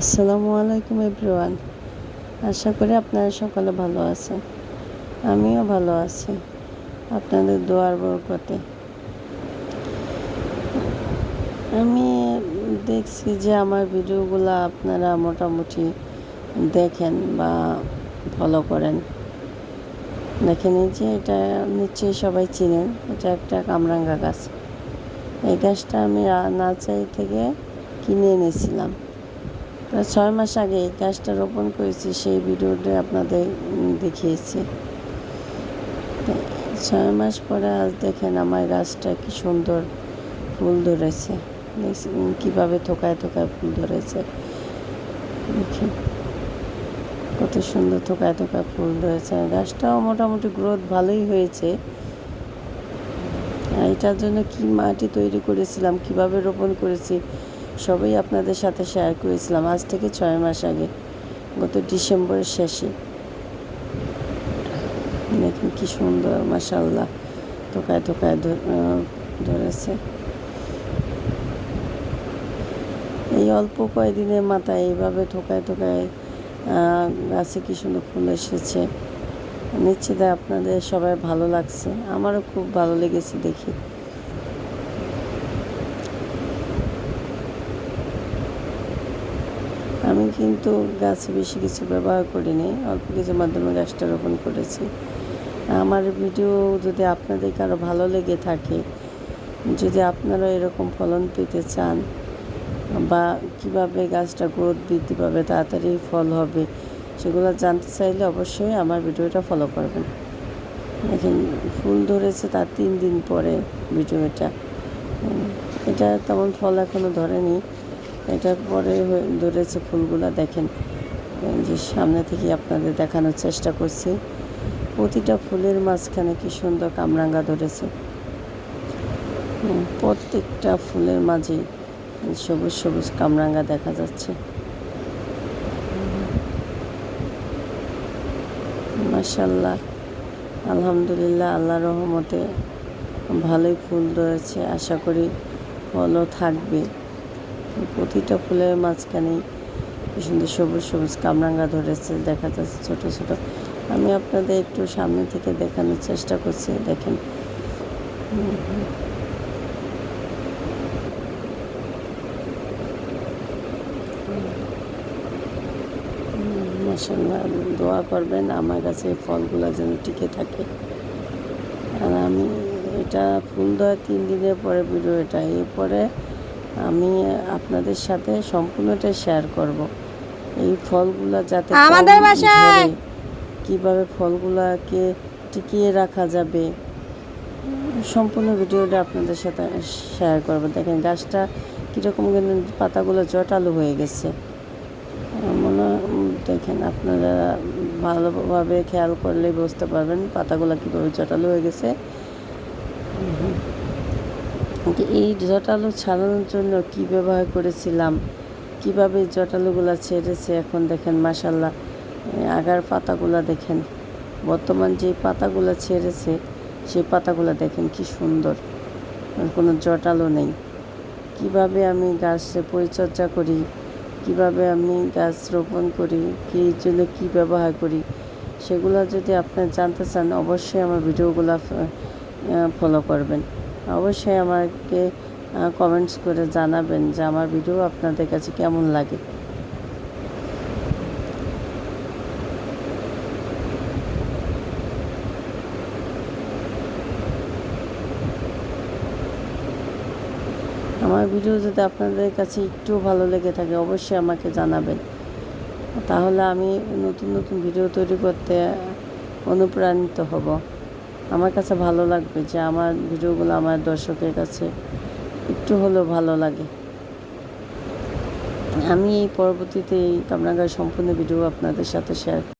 আসসালামু আলাইকুম এভরিওয়ান। আশা করি আপনারা সকলে ভালো আছেন। আমিও ভালো আছি আপনাদের দোয়ার বরকতে। আমি দেখছি যে আমার ভিডিওগুলো আপনারা মোটামুটি দেখেন বা ফলো করেন। দেখেন এই যে এটা নিশ্চয়ই সবাই চিনেন, এটা একটা কামরাঙ্গা গাছ। এই গাছটা আমি নাচাই থেকে কিনে এনেছিলাম। ছয় মাস আগে গাছটা রোপণ করেছি, সেই ভিডিওটা আপনাদের দেখিয়েছি। ছয় মাস পরে আজ দেখেন আমার গাছটা কি সুন্দর ফুল ধরেছে। কীভাবে থোকায় থোকায় ফুল ধরেছে। কত সুন্দর থোকায় থোকায় ফুল ধরেছে। গাছটাও মোটামুটি গ্রোথ ভালোই হয়েছে। এটার জন্য কি মাটি তৈরি করেছিলাম, কীভাবে রোপণ করেছি সবই আপনাদের সাথে শেয়ার করেছিলাম। আজ থেকে ছয় মাস আগে গত ডিসেম্বরের শেষে। দেখুন কি সুন্দর মাসাল্লাহ তোকায় তোকায় ধরেছে। এই অল্প কয়েকদিনের মাথায় এইভাবে ঠোকায় আহ, গাছে কি সুন্দর ফুল এসেছে। নিশ্চিত আপনাদের সবাই ভালো লাগছে। আমারও খুব ভালো লেগেছে দেখি। আমি কিন্তু গাছে বেশি কিছু ব্যবহার করিনি, অল্প কিছু মাধ্যমে গাছটা রোপণ করেছি। আমার ভিডিও যদি আপনাদের কারও ভালো লেগে থাকে, যদি আপনারা এরকম ফলন পেতে চান বা কীভাবে গাছটা গ্রোথ বৃদ্ধি পাবে, তাড়াতাড়ি ফল হবে, সেগুলো জানতে চাইলে অবশ্যই আমার ভিডিওটা ফলো করবেন। দেখেন, ফুল ধরেছে তার তিন দিন পরে ভিডিওটা। এটা তেমন ফল এখনও ধরেনি। এটার পরে ধরেছে ফুলগুলা, দেখেন, যে সামনে থেকে আপনাদের দেখানোর চেষ্টা করছি। প্রতিটা ফুলের মাঝখানে কি সুন্দর কামরাঙ্গা ধরেছে। প্রত্যেকটা ফুলের মাঝে সবুজ সবুজ কামরাঙ্গা দেখা যাচ্ছে। মাশাল্লাহ আলহামদুলিল্লাহ আল্লাহ রহমতে ভালোই ফুল রয়েছে আশা করি ফলও থাকবে। প্রতিটা ফুলের মাঝখানে সুন্দর সবুজ সবুজ কামরাঙ্গা ধরেছে দেখা যাচ্ছে ছোট ছোট। আমি আপনাদের একটু সামনে থেকে দেখানোর চেষ্টা করছি, দেখেন। দোয়া করবেন আমার কাছে ফলগুলো যেন টিকে থাকে। আর আমি এটা ফুল দেওয়ার তিন দিনের পরে ভিডিও এটা এরপরে আমি আপনাদের সাথে সম্পূর্ণটা শেয়ার করব। এই ফলগুলা যাতে আমাদের বাসায়। কীভাবে ফলগুলাকে টিকিয়ে রাখা যাবে সম্পূর্ণ ভিডিওটা আপনাদের সাথে শেয়ার করব। দেখেন গাছটা কীরকম কিন্তু পাতাগুলো জটালো হয়ে গেছে। মনে হয়, দেখেন আপনারা ভালোভাবে খেয়াল করলেই বুঝতে পারবেন পাতাগুলো কীভাবে জটালো হয়ে গেছে। এই জটালু ছাড়ানোর জন্য কি ব্যবহার করেছিলাম? কীভাবে জটালোগুলো ছেড়েছে এখন দেখেন মাসাল্লাহ আগার পাতাগুলো দেখেন। বর্তমান যে পাতাগুলো ছেড়েছে, সেই পাতাগুলো দেখেন কি সুন্দর। কোনো জটালো নেই। কীভাবে আমি গাছে পরিচর্যা করি? কীভাবে আমি গাছ রোপণ করি? কী জন্য কী ব্যবহার করি? সেগুলো যদি আপনি জানতে চান, অবশ্যই আমার ভিডিওগুলো ফলো করবেন। অবশ্যই আমাকে কমেন্টস করে জানাবেন যে আমার ভিডিও আপনাদের কাছে কেমন লাগে। আমার ভিডিও যদি আপনাদের কাছে একটু ভালো লেগে থাকে, অবশ্যই আমাকে জানাবেন। তাহলে আমি নতুন নতুন ভিডিও তৈরি করতে অনুপ্রাণিত হব। আমার কাছে ভালো লাগবে যে আমার ভিডিওগুলো আমার দর্শকের কাছে একটু হলেও ভালো লাগে। আমি এই পরবর্তীতে এই কামরাঙ্গার সম্পূর্ণ ভিডিও আপনাদের সাথে শেয়ার